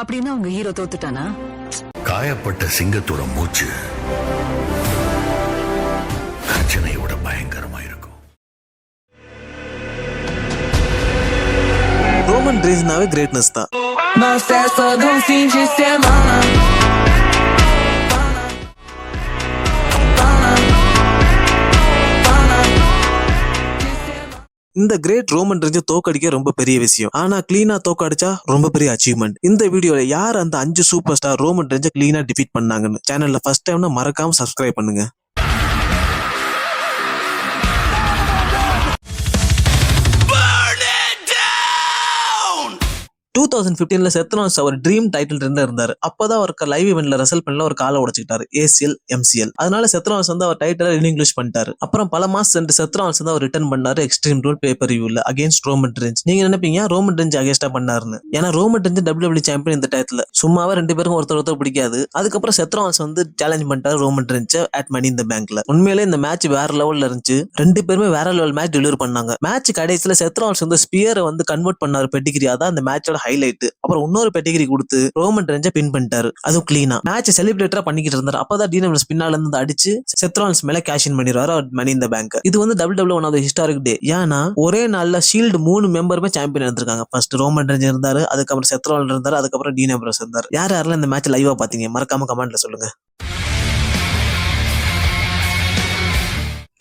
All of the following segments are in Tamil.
அப்படின்னா உங்க ஹீரோ தோத்துட்டானா? காயப்பட்ட சிங்கத்தோட மூச்சு கர்ஜனையோட பயங்கரமா இருக்கும். ரோமன் ரீஸ்னாவே கிரேட்னஸ் தான். இந்த கிரேட் ரோமன் ரேஞ்ச தோக்கடிக்க ரொம்ப பெரிய விஷயம். ஆனா கிளீனா தோக்கடிச்சா ரொம்ப பெரிய அச்சீவ்மெண்ட் இந்த வீடியோல யார் அந்த அஞ்சு சூப்பர் ஸ்டார் ரோமன் ரேஞ்ச கிளீனா டிஃபீட் பண்ணாங்கன்னு? சேனல்ல ஃபர்ஸ்ட் டைம்னா மறக்காம சப்ஸ்கிரைப் பண்ணுங்க. டூ தௌசண்ட் ஃபிஃப்டீன்ல செத்தனாஸ் அவர் ட்ரீம் டைட்டில் இருந்து இருந்தார். அப்போதான் அவருக்கு லைவ் இவெண்ட்ல ரிசல்ட் பண்ணல ஒரு காலை உடச்சிக்கிட்டாரு. ஏசிஎல் எம்சிஎல் அதனால செத்ரான்ஸ் வந்து அவர் டைட்டில் இங்கிலீஷ் பண்ணிட்டாரு. அப்புறம் பல மாசம் சென்று செத்ரான்ஸ் வந்து அவர் ரிட்டர்ன் பண்ணாரு எக்ஸ்ட்ரீம் ரூல் பேப்பர் ரிவ்யூல அகேன்ஸ்ட் ரோமன் ரெஞ்ச் நீங்க நினைப்பீங்க ரோமன் ரெஞ்ச் அகேன்ஸ்டா பண்ணாருன்னு. ஏன்னா ரோமன் ரெஞ்ச் டபிள்யூ சாம்பியன் இந்த டயத்துல சும்மாவே ரெண்டு பேருக்கும் ஒருத்தர் ஒருத்தர் பிடிக்காது. அதுக்கப்புறம் செத்ரான்ஸ் வந்து சேலஞ்ச் பண்ணிட்டாரு ரோமன் ரெஞ்ச் அட் மணி இந்த பேங்க்ல உண்மையிலே இந்த மேட்ச் வேற லெவல்ல இருந்துச்சு. ரெண்டு பேருமே வேற லெவல் மேட்ச் டெலிவர் பண்ணாங்க. மேட்ச் கடைசியில் செத்ரான்ஸ் வந்து ஸ்பியரை வந்து கன்வெர்ட் பண்ணாரு பெட்டிகிரி அதான் அந்த மேட்சோட ஹைலைட் அப்புறம் இன்னொரு பெட்டிகிரி கொடுத்து ரோமன் ரெஞ்ச பின் பண்ணிட்டாரு. அதுவும் கிளீனா மேட்ச் செலிப்ரேட்டரா பண்ணிக்கிட்டு இருந்தாரு. அப்பதான் டீனம்ஸ் பின்னால இருந்து அடிச்சு செத்ரான்ஸ் மேல கேஷ் இன் பண்ணிடுவாரு. அவர் மணி இந்த பேங்க் இது வந்து double double one of historic day ஏன்னா ஒரே நாள்ல ஷீல்டு மூணு மெம்பருமே சாம்பியன் இருந்திருக்காங்க ஃபர்ஸ்ட் ரோமன் ரெஞ்ச இருந்தாரு அதுக்கப்புறம் செத்ரான் இருந்தாரு அதுக்கப்புறம் டீன் இருந்தார் இருந்தாரு. யார் யாரெல்லாம் இந்த மேட்ச் லைவா பாத்தீங்க மறக்காம கமெண்ட்ல சொல்லுங்க.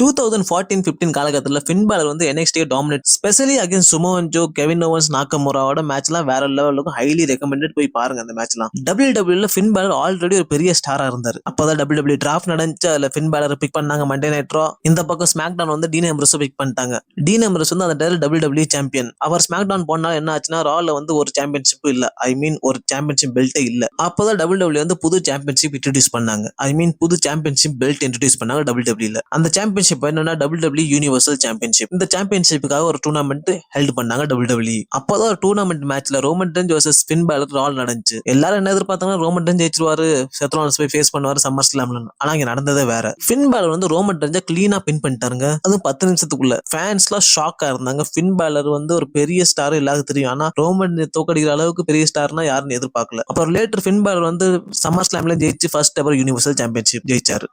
டூ தௌசண்ட் ஃபார்ட்டீன் ஃபிஃப்டீன் காலகட்டத்தில் ஃபின்பாலர் வந்து என்எக்ஸ்டியை dominate specially against Samoa Joe Kevin Owens நாக்கமுராவோட மேட்ச்லாம் வேற லெவலுக்கும் ஹைலி ரெக்கமெண்டட் போய் பாருங்க அந்த மேட்ச்லாம் டபிள்யூ டபிள்யூல ஃபின்பாலர் ஆல்ரெடி ஒரு பெரிய ஸ்டாரா இருந்தார். அப்போதான் டபிள்யூ டபிள்யூ டிராஃப்ட் நடந்துச்சு ஃபின் ஃபின்பாலர் பிக் பண்ணாங்க மண்டே நைட்ரோ இந்த பக்கம் ஸ்மாக் டவுன் வந்து டீன் எம்ரஸ் பிக் பண்ணிட்டாங்க. டீன் எம்ரஸ் வந்து அந்த டேரல் டபிள்யூ டபிள்யூ சாம்பியன் அவர் ஸ்மாக் டவுன் போனால் என்ன ஆச்சுன்னா ரால வந்து ஒரு சாம்பியன்ஷிப் இல்ல. ஐ மீன் ஒரு சாம்பியன்ஷிப் பெல்ட்டே இல்ல. அப்போதான் டபிள்யூ டபிள்யூ வந்து புது சாம்பியன்ஷிப் இன்ட்ரடியூஸ் பண்ணாங்க. ஐ மீன் புது சாம்பியன்ஷிப் பெல்ட் இன்ட்ரடியூஸ் பண்ணாங்க டபிள்யூ டபிள்யூல அந்த சாம்பியன்ஷிப் என்னன்னா டபிள் டபிள்யூ யூனிவர்சல் சாம்பியன்ஷிப் இந்த சாம்பியன்ஷிப்புக்காக ஒரு டூர்னாமெண்ட் ஹெல்ட் பண்ணாங்க டபிள்யூ டபிள்யூ அப்போதான் ஒரு டூர்னாமெண்ட் மேட்ச்ல Roman Reigns versus Finn Balor Raw நடந்துச்சு. எல்லாரும் என்ன எதிர்பார்த்தாங்கன்னா ரோமன் டென்ஸ் ஜெயிச்சிருவாரு செத்ரோன்ஸ் போய் ஃபேஸ் பண்ணுவாரு சம்மர் ஸ்லாம்ல ஆனா இங்க நடந்ததே வேற. ஃபின் பேலர் வந்து ரோமன் டென்ஸை கிளீனா பின் பண்ணிட்டாருங்க. அதுவும் பத்து நிமிஷத்துக்குள்ள. ஃபேன்ஸ்லாம் ஷாக்கா இருந்தாங்க. ஃபின் பேலர் வந்து ஒரு பெரிய ஸ்டார் எல்லாருக்கும் தெரியும். ஆனா ரோமன் தோக்கடிக்கிற அளவுக்கு பெரிய ஸ்டார்னா யாருன்னு எதிர்பார்க்கல. அப்புறம் லேட்டர் ஃபின் பேலர் வந்து சம்மர் ஸ்லாம்ல ஜெயிச்சு ஃபர்ஸ்ட் எவர் யூனிவர்சல் சாம்பியன்ஷிப் ஜெயிச்சாரு.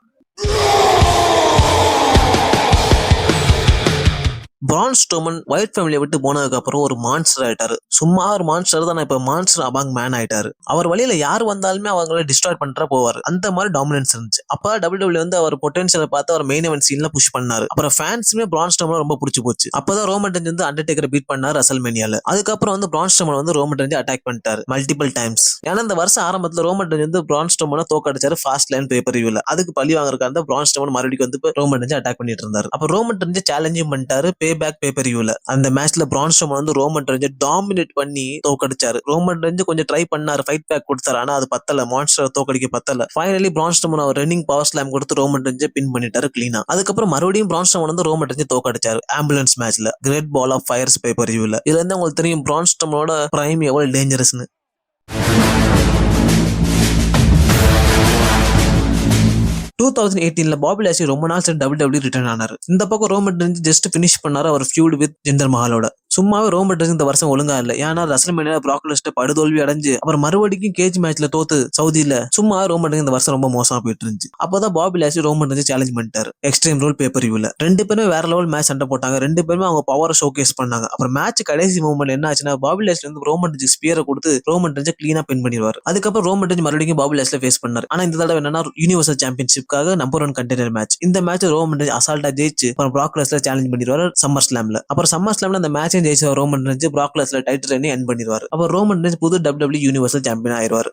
பிரான் ஸ்டோமன் ஒயிட் ஃபேமிலியை விட்டு போனதுக்கு அப்புறம் ஒரு மான்ஸ்டர் ஆயிட்டாரு. சும்மா ஒரு மான்ஸ்டர் தான் இப்ப மான்ஸ்டர் அபாங் மேன் ஆயிட்டாரு. அவர் வழியில யார் வந்தாலுமே அவங்கள டிஸ்ட்ராய் பண்ற போவார். அந்த மாதிரி டாமினன்ஸ் இருந்துச்சு. அப்ப டபிள்யூ வந்து அவர் பொட்டன்ஷியலை பார்த்து அவர் மெயின் எவன் சீன்ல புஷ் பண்ணாரு. அப்புறம் ஃபேன்ஸுமே பிரான் ஸ்டோமன் ரொம்ப பிடிச்சி போச்சு. அப்பதான் ரோமன் டென்ஸ் வந்து அண்டர்டேக்கரை பீட் பண்ணாரு அசல் மேனியால அதுக்கப்புறம் வந்து பிரான் ஸ்டோமன் வந்து ரோமன் டென்ஸ் அட்டாக் பண்ணிட்டாரு மல்டிபிள் டைம்ஸ் ஏன்னா இந்த வருஷம் ஆரம்பத்துல ரோமன் டென்ஸ் வந்து பிரான் ஸ்டோமனை தோக்கடிச்சாரு ஃபாஸ்ட் லைன் பேப்பர் ரிவியூல அதுக்கு பழி வாங்குறதுக்காக பிரான் ஸ்டோமன் மறுபடியும் வந்து ரோமன் டென்ஸ் அட்டாக் பண்ணிட்டு இருந்தாரு. அப்ப ரோமன் டென்ஸ் சேலஞ்சும் பண்ணிட்டாரு. பே பேக் பேப்பர் ரிவ்யூல அந்த மேட்ச்ல பிரான்ஸ் ஸ்டோமன் வந்து ரோமன் ரெஞ்ச டாமினேட் பண்ணி தோக்கடிச்சாரு. ரோமன் ரெஞ்சு கொஞ்சம் ட்ரை பண்ணாரு ஃபைட் பேக் கொடுத்தாரு. ஆனா அது பத்தல மான்ஸ்டர் தோக்கடிக்க பத்தல. ஃபைனலி பிரான்ஸ் ஸ்டோமன் அவர் ரன்னிங் பவர் ஸ்லாம் கொடுத்து ரோமன் ரெஞ்ச பின் பண்ணிட்டாரு கிளீனா அதுக்கப்புறம் மறுபடியும் பிரான் ஸ்டோமன் வந்து ரோமன் ரெஞ்சு தோக்கடிச்சாரு ஆம்புலன்ஸ் மேட்ச்ல great ball of fires paper ரிவ்யூல இதுல இருந்து உங்களுக்கு தெரியும் பிரான் ஸ்டோமனோட பிரைம் எவ்வளவு டேஞ்சரஸ்னு டூ தௌசண்ட் எயிட்டீன்ல பாபி லாஸ்லி ரொம்ப நாள் சரி டபுள் டபுள்யூ ரிட்டர்ன் ஆனார். இந்த பக்கம் ரோமன் ஜஸ்ட் ஃபினிஷ் பண்ணாரு அவர் ஃபியூட் வித் ஜிந்தர் மஹாலோட. சும்மாவே ரோமன் ரெஞ்ச் இந்த வருஷம் ஒழுங்கா இல்ல. ஏன்னா ரசல்மேனியா ப்ராக்லிஸ்ட் படுதோல்வி அடைஞ்சு அப்புறம் மறுபடியும் கேஜ் மேட்ச்ல தோத்து சவுதியில சும்மா ரோமன் இந்த வருஷம் ரொம்ப மோசமா போயிட்டு இருந்துச்சு. அப்பதான் Bobby Lashley Roman Reigns challenge பண்ணிட்டாரு. எக்ஸ்ட்ரீம் ரூல் பேப்பர் வியூல ரெண்டு பேருமே வேற லெவல் மேட்ச் சண்டை போட்டாங்க. ரெண்டு பேருமே அவங்க பவரை ஷோகேஸ் பண்ணாங்க. அப்புறம் மேட்ச் கடைசி மூமெண்ட் என்ன ஆச்சுன்னா பாபி லாசி வந்து ரோமன் ரெஞ்ச் ஸ்பியரை கொடுத்து ரோமன் ரெஞ்ச கிளீனா பின் பண்ணிடுவார். அதுக்கப்புறம் ரோமன் ரெஞ்ச் மறுபடியும் பாபி லாஸ்ல ஃபேஸ் பண்ணார். ஆனா இந்த தடவை என்னன்னா யூனிவர்சல் சாம்பியன்ஷிப்காக நம்பர் ஒன் கண்டெய்னர் மேட்ச் இந்த மேட்ச் ரோமன் ரெஞ்ச் அசால்ட்டா ஜெயிச்சு அப்புறம் ப்ராக்லஸ்ல சேலஞ்ச் பண்ணிடுவார் சம்மர் ஸ்லாம்ல அப்புறம் சம்மர் ஸ்லாம்ல அந்த மேட்சையும் ஜெயிச்ச ரோமன் ரெஞ்சு ப்ராக்லஸ்ல டைட்டில் ரன்னி என் பண்ணிடுவாரு. அப்புறம் ரோமன் ரெஞ்ச் புது டபிள்யூ யூனிவர்சல் சாம்பியன் ஆயிடுவார்.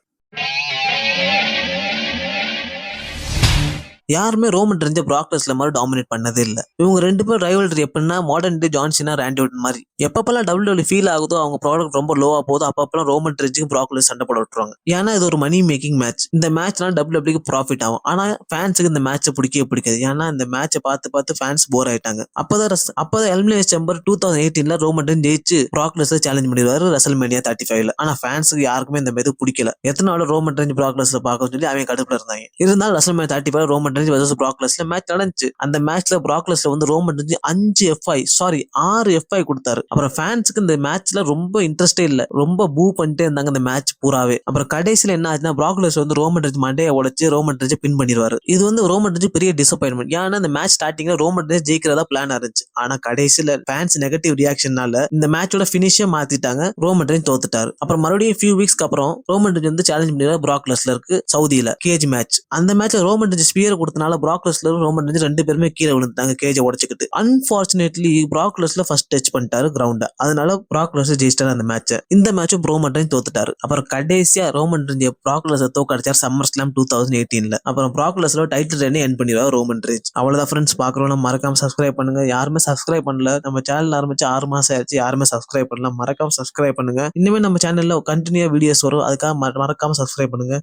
யாருமே ரோமன் ரெஞ்ச ப்ராக்லஸ்ல மாதிரி டாமினேட் பண்ணதே இல்ல. இவங்க ரெண்டு பேரும் ரைவல்ரி எப்படின்னா மாடர்ன் டே ஜான்சினா ரேண்டிவுட் மாதிரி. எப்பப்பெல்லாம் டபிள்யூ ஃபீல் ஆகுதோ அவங்க ப்ராடக்ட் ரொம்ப லோவா போதோ அப்பப்பெல்லாம் ரோமன் ரெஞ்சுக்கும் ப்ராக்லி சண்டை போட விட்டுருவாங்க. ஏன்னா இது ஒரு மணி மேக்கிங் மேட்ச் இந்த மேட்ச்லாம் டபிள்யூக்கு ப்ராஃபிட் ஆகும். ஆனா ஃபேன்ஸுக்கு இந்த மேட்சை பிடிக்கவே பிடிக்காது. ஏன்னா இந்த மேட்சை பார்த்து பார்த்து ஃபேன்ஸ் போர் ஆயிட்டாங்க. அப்பதான் ரஸ்- அப்பதான் எலிமினேஷன் செம்பர் டூ தௌசண்ட் எயிட்டீன்ல ரோமன் ஜெயிச்சு ப்ராக்லஸ் சேலஞ்ச் பண்ணிடுவாரு. ரசல் மேனியா தேர்ட்டி ஃபைவ்ல ஆனா ஃபேன்ஸுக்கு யாருக்குமே இந்த மாதிரி பிடிக்கல. எத்தனை ரோமன் ட்ரெஞ்ச் ப்ராக்லஸ்ல பார்க்க சொல்லி அவங்க கடுப்புல இருந்தாங்க. இருந்தாலும் WrestleMania thirty five Roman Reigns versus ப்ராக்லஸ்ல match நடந்துச்சு. அந்த மேட்ச்ல ப்ராக்லஸ்ல வந்து ரோமன் ட்ரெஞ்ச் அஞ்சு எஃப்ஐ சாரி ஆறு எஃப்ஐ கொடுத்தாரு. அப்புறம் ஃபேன்ஸுக்கு இந்த மேட்ச்ல ரொம்ப இன்ட்ரெஸ்டே இல்ல. ரொம்ப பூ பண்ணிட்டே இருந்தாங்க இந்த மேட்ச் பூராவே. அப்புறம் கடைசியில என்ன ஆச்சுன்னா ப்ராக்லஸ் வந்து ரோமன் ரெஜ் மண்டையை உடச்சு ரோமன் ரெஜ் பின் பண்ணிடுவாரு. இது வந்து ரோமன் ரெஜ் பெரிய டிசப்பாயின்மெண்ட் ஏன்னா இந்த மேட்ச் ஸ்டார்டிங்ல ரோமன் ரெஜ் ஜெயிக்கிறதா பிளான் இருந்துச்சு. ஆனா கடைசியில ஃபேன்ஸ் நெகட்டிவ் ரியாக்ஷனால இந்த மேட்சோட பினிஷே மாத்திட்டாங்க. ரோமன் ரெஜ் தோத்துட்டாரு. அப்புறம் மறுபடியும் ஃபியூ வீக்ஸ்க்கு அப்புறம் ரோமன் ரெஜ் வந்து சேலஞ்ச் பண்ணிடுவார் ப்ராக்லஸ்ல இருக்கு சவுதியில. கேஜ் மேட்ச் அந்த மேட்ச்ல ரோமன் ரெஜ் ஸ்பியர் கொடுத்தனால ப்ராக்லஸ்ல ரோமன் ரெஜ் ரெண்டு பேருமே கீழே விழுந்தாங்க கேஜை உடச்சுக்கிட்டு. அன்பார்ச்சுனேட்லி ப்ராக்லஸ்ல ஃபர்ஸ்ட் டச் பண்ணிட்டாரு கிரவுண்ட அதனால ப்ராக் லெஸ்லர் அந்த மேட்ச் இந்த மேட்சும் ரோமன் தோத்துட்டாரு. அப்புறம் கடைசியா ரோமன் ரெஜ் ப்ராக் லெஸ்லர் தோக்கடிச்சார் சம்மர் ஸ்லாம் டூ தௌசண்ட் எயிட்டீன்ல அப்புறம் ப்ராக் லெஸ்லர் டைட்டில் ரெண்டு என் பண்ணிடுவார் ரோமன் ரெஜ் அவ்வளவுதான் ஃப்ரெண்ட்ஸ் பாக்குறோம் மறக்காம சப்ஸ்கிரைப் பண்ணுங்க. யாருமே சப்ஸ்கிரைப் பண்ணல. நம்ம சேனல் ஆரம்பிச்சு ஆறு மாசம் ஆயிடுச்சு. யாருமே சப்ஸ்கிரைப் பண்ணல. மறக்காம சப்ஸ்கிரைப் பண்ணுங்க. இனிமேல் நம்ம சேனல்ல கண்டினியூ வீடியோஸ் வரும். அதுக்காக மற- மறக்காம சப்ஸ்கிரைப் பண்ணுங்க.